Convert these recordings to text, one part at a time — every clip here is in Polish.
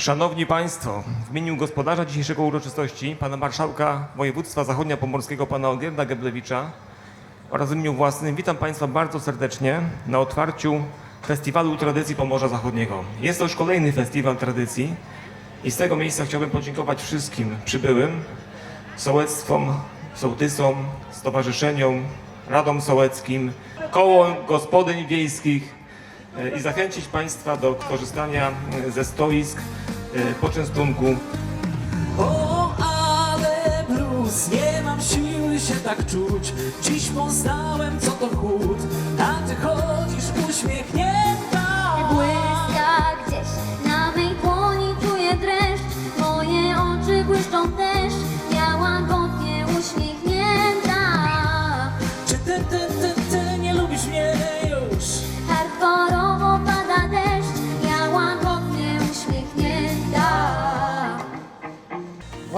Szanowni Państwo, w imieniu gospodarza dzisiejszego uroczystości, pana marszałka województwa zachodnio-pomorskiego, pana Olgierda Geblewicza oraz w imieniu własnym witam Państwa bardzo serdecznie na otwarciu Festiwalu Tradycji Pomorza Zachodniego. Jest to już kolejny festiwal tradycji i z tego miejsca chciałbym podziękować wszystkim przybyłym, sołectwom, sołtysom, stowarzyszeniom, radom sołeckim, kołom gospodyń wiejskich, e, i zachęcić Państwa do korzystania e, ze stoisk poczęstunku. O, ale blues, nie mam siły się tak czuć. Dziś poznałem, co to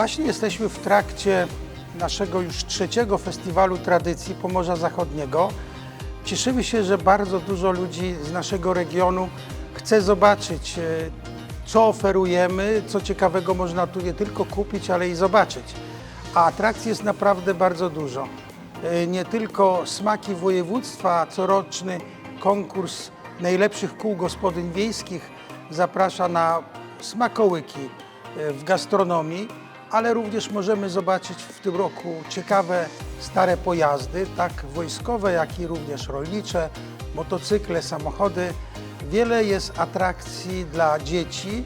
Właśnie jesteśmy w trakcie naszego już trzeciego festiwalu tradycji Pomorza Zachodniego. Cieszymy się, że bardzo dużo ludzi z naszego regionu chce zobaczyć, e, co oferujemy, co ciekawego można tu nie tylko kupić, ale i zobaczyć. A atrakcji jest naprawdę bardzo dużo. E, Nie tylko smaki województwa, coroczny konkurs najlepszych kół gospodyń wiejskich zaprasza na smakołyki e, w gastronomii, ale również możemy zobaczyć w tym roku ciekawe stare pojazdy, tak wojskowe, jak i również rolnicze, motocykle, samochody. Wiele jest atrakcji dla dzieci,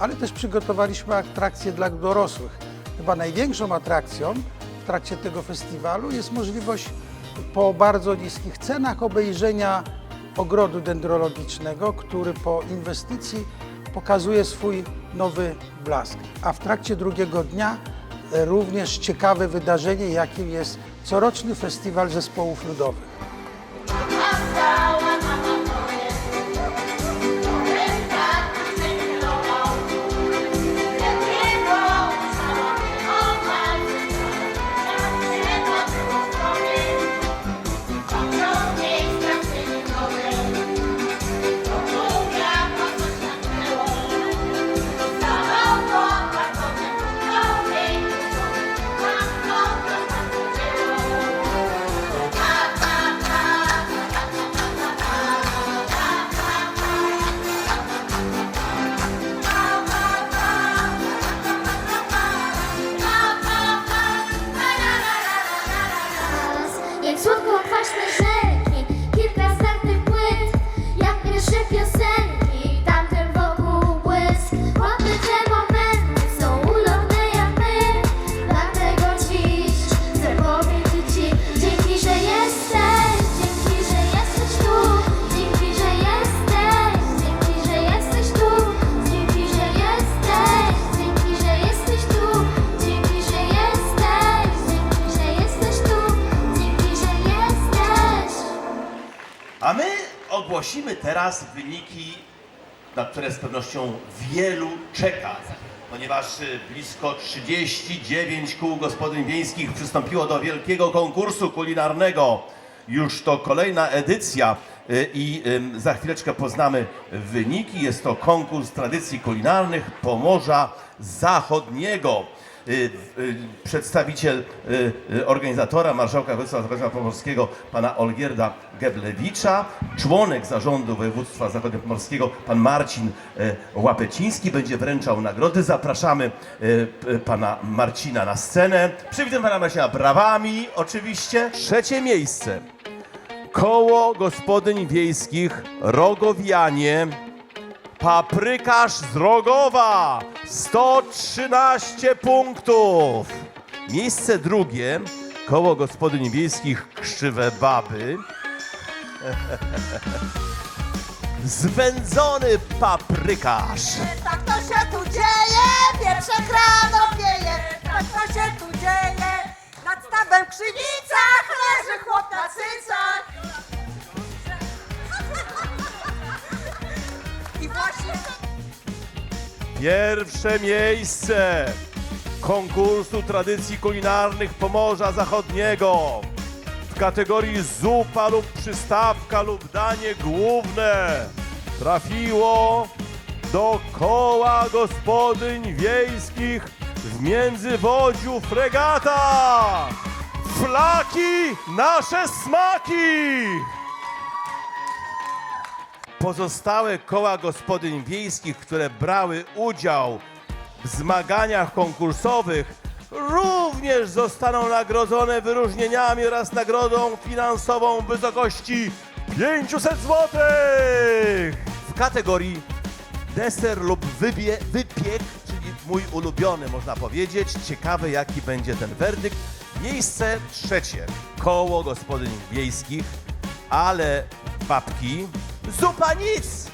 ale też przygotowaliśmy atrakcje dla dorosłych. Chyba największą atrakcją w trakcie tego festiwalu jest możliwość po bardzo niskich cenach obejrzenia ogrodu dendrologicznego, który po inwestycji pokazuje swój nowy blask. A w trakcie drugiego dnia e, również ciekawe wydarzenie, jakim jest coroczny festiwal zespołów ludowych. Teraz wyniki, na które z pewnością wielu czeka, ponieważ y, blisko 39 kół gospodyń wiejskich przystąpiło do wielkiego konkursu kulinarnego. Już to kolejna edycja y, i za chwileczkę poznamy wyniki. Jest to konkurs tradycji kulinarnych Pomorza Zachodniego. Y, y, przedstawiciel y, organizatora, marszałka województwa zachodniopomorskiego, pana Olgierda Geblewicza, członek zarządu województwa zachodniopomorskiego, pan Marcin Łapeciński będzie wręczał nagrody. Zapraszamy pana Marcina na scenę. Przywitam pana Marcina brawami oczywiście. Trzecie miejsce. Koło gospodyń wiejskich Rogowianie Paprykarz z Rogowa 113 punktów. Miejsce drugie koło gospodyń wiejskich Krzywe Baby. Zwędzony paprykarz. Tak to się tu dzieje, pierwsze krano pieje. Tak to się tu dzieje, nad stawem w krzywicach leży chłop na cycach. Pierwsze miejsce konkursu tradycji kulinarnych Pomorza Zachodniego w kategorii zupa lub przystawka lub danie główne trafiło do koła gospodyń wiejskich w Międzywodziu Fregata! Flaki nasze smaki! Pozostałe koła gospodyń wiejskich, które brały udział w zmaganiach konkursowych, również zostaną nagrodzone wyróżnieniami oraz nagrodą finansową w wysokości 500 zł. W kategorii deser lub wybie, wypiek, czyli mój ulubiony można powiedzieć. Ciekawe jaki będzie ten werdykt. Miejsce trzecie. Koło gospodyń wiejskich, ale babki zupa nic!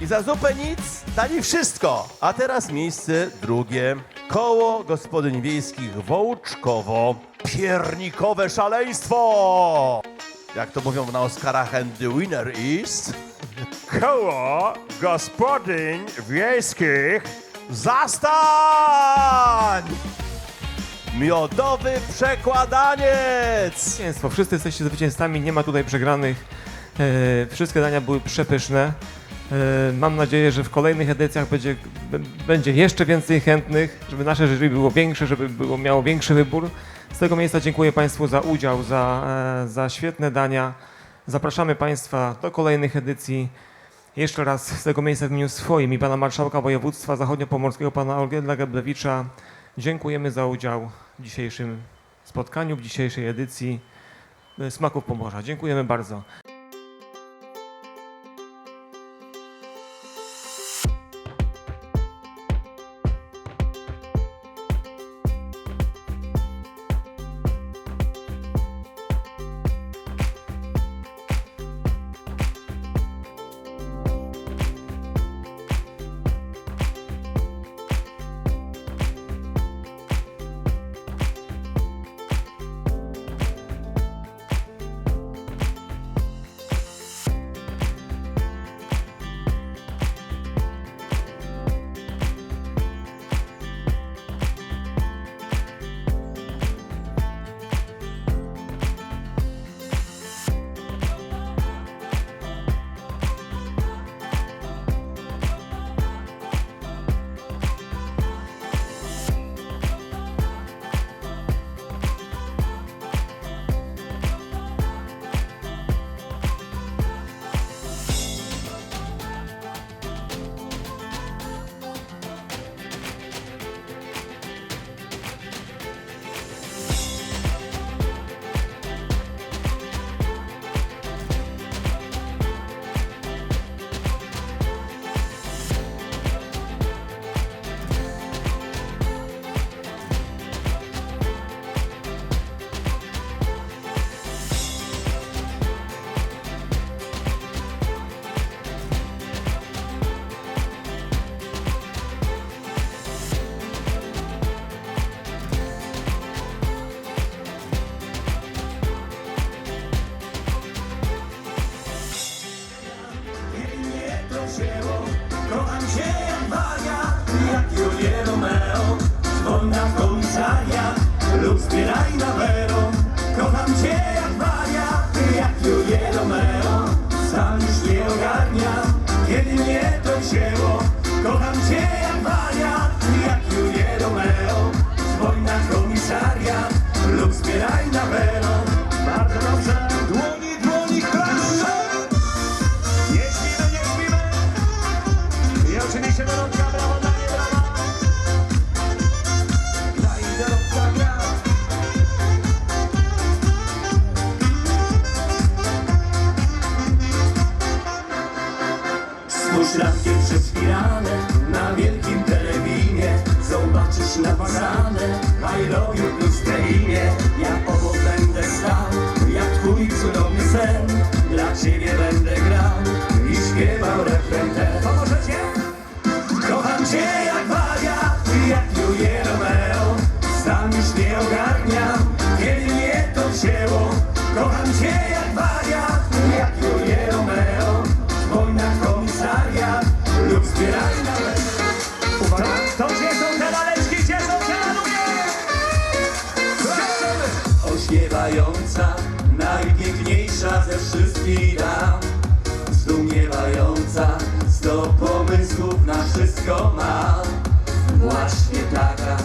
I za zupę nic dali wszystko. A teraz miejsce drugie. Koło gospodyń wiejskich Wołczkowo. Piernikowe szaleństwo! Jak to mówią na Oscarach and the winner is... Koło gospodyń wiejskich Zastań! Miodowy przekładaniec! Zwycięstwo. Wszyscy jesteście zwycięzcami, nie ma tutaj przegranych. E, wszystkie dania były przepyszne. E, mam nadzieję, że w kolejnych edycjach będzie, będzie jeszcze więcej chętnych, żeby nasze jury było większe, żeby było, miało większy wybór. Z tego miejsca dziękuję Państwu za udział, za, e, za świetne dania. Zapraszamy Państwa do kolejnych edycji. Jeszcze raz z tego miejsca w imieniu swoim i Pana Marszałka Województwa Zachodniopomorskiego, Pana Olgierdla Geblewicza dziękujemy za udział w dzisiejszym spotkaniu, w dzisiejszej edycji Smaków Pomorza. Dziękujemy bardzo. Zobaczysz napisane I love you plus te imię. Ja obok będę stał jak twój cudowny sen. Dla ciebie będę grał i śpiewał refren ten. Pomożecie? Kocham cię jak Maria, jak Julię Romeo. Sam już nie ogarniam, kiedy mnie to wzięło. Kocham cię dam Zdumiewająca, z Sto pomysłów na wszystko ma. Właśnie taka,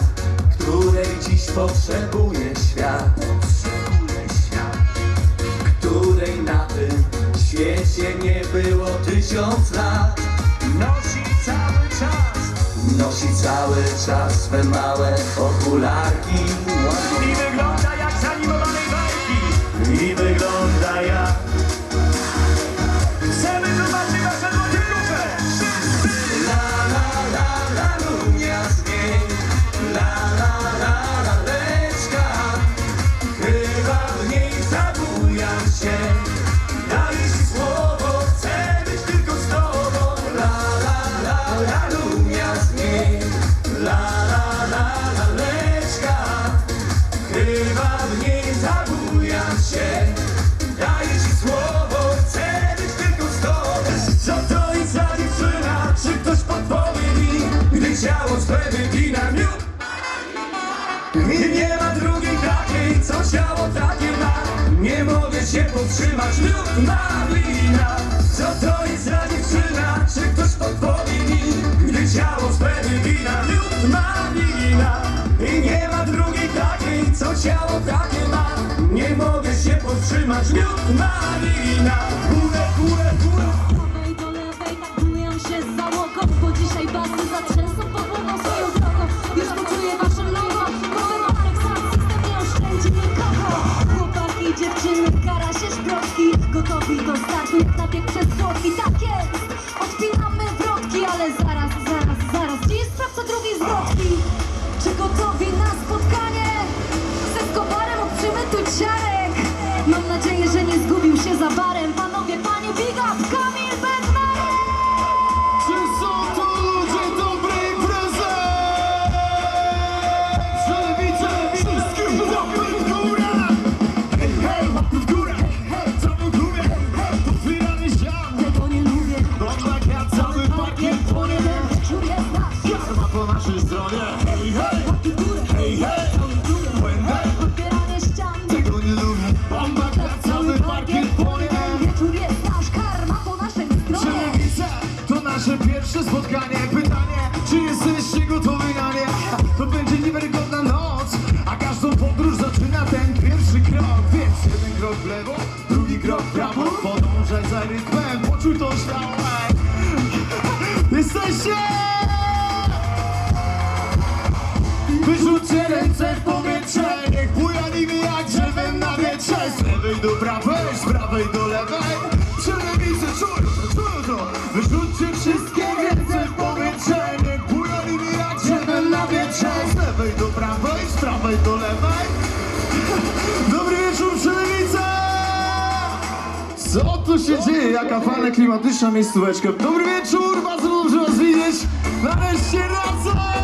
której dziś potrzebuje świat. Potrzebuje świat. Której na tym świecie nie było tysiąc lat. Nosi cały czas. Nosi cały czas swe małe okularki. I wygląda jak z animowanej bajki I wygląda Nie mogę się powstrzymać, miód malina Co to jest za dziewczyna? Czy ktoś podpowie mi? Gdy ciało swe wygina miód malina I nie ma drugiej takiej, co ciało takie ma Nie mogę się powstrzymać, miód malina Górę, Zaraz, zaraz, zaraz Gdzie jest sprawca drugiej zwrotki? Czy gotowi na spotkanie? Ze skobarem od przymytu ciarek Mam nadzieję, że nie zgubił się za barem Wyrzućcie wszystkie ręce w powietrze Niech jak drzewem na wietrze Z lewej do prawej, z prawej do lewej Dobry wieczór, Przelewica! Co tu się dzieje? Jaka fajna, klimatyczna miejscóweczka Dobry wieczór, bardzo dobrze was widzieć Nareszcie razem!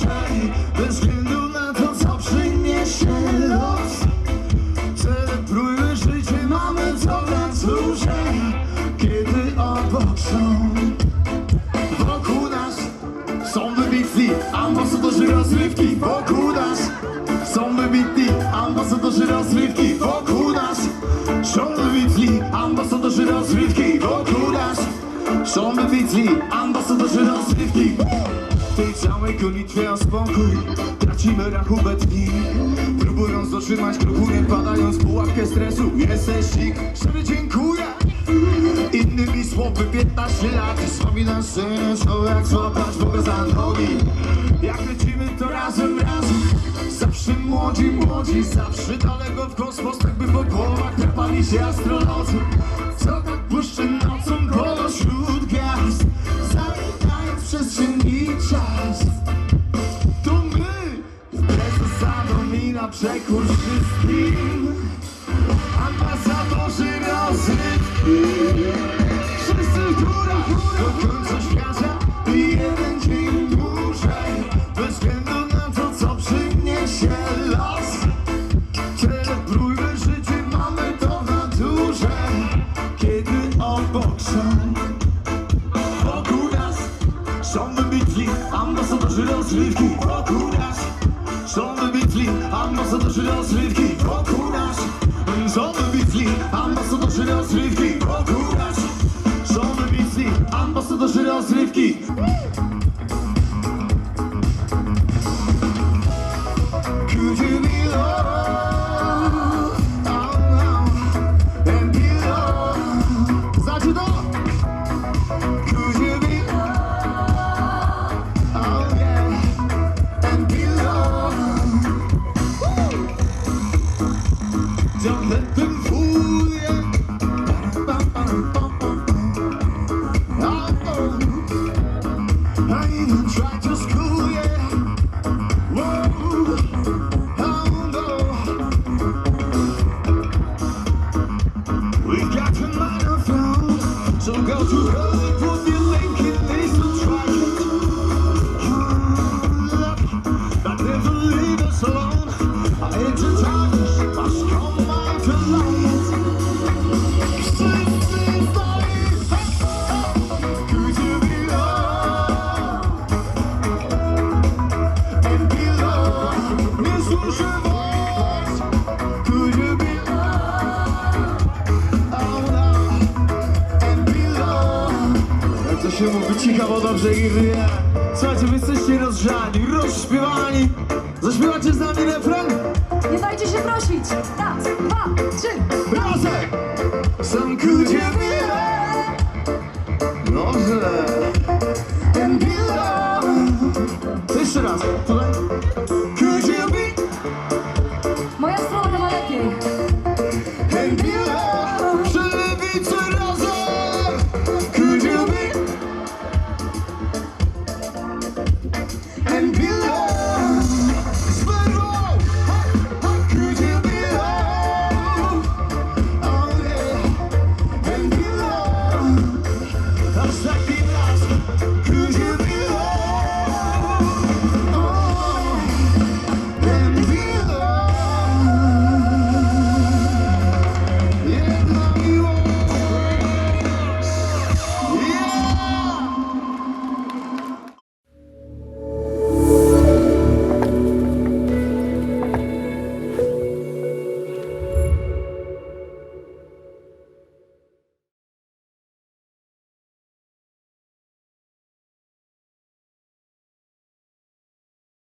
Dłużej Bez względu na to, co przyniesie los. Celebrujmy życie, mamy w naturze Kiedy obok są Wokół nas są wybitni ambasadorzy rozrywki. Wokół nas są wybitni ambasadorzy rozrywki. Wokół nas są wybitni ambasadorzy rozrywki. Wokół nas są wybitni ambasadorzy rozrywki tej całej gonitwie o spokój. Tracimy rachubę dni. Próbując dotrzymać nie padając w pułapkę stresu. Jesteś ik, szczerze dziękuję. Innymi słowy 15 lat na scenie Co jak złapać Boga za nogi? Jak lecimy to razem, razem. Zawsze młodzi, młodzi Zawsze daleko w kosmos Tak by po głowach trapali się astronauty Co tak błyszczy nocą pośród gwiazd czas. To my. Wbrew zasadom i na przekór wszystkim. Ambasadorzy rozrywki. Wszyscy w górach. do końca świata się prosić! Raz,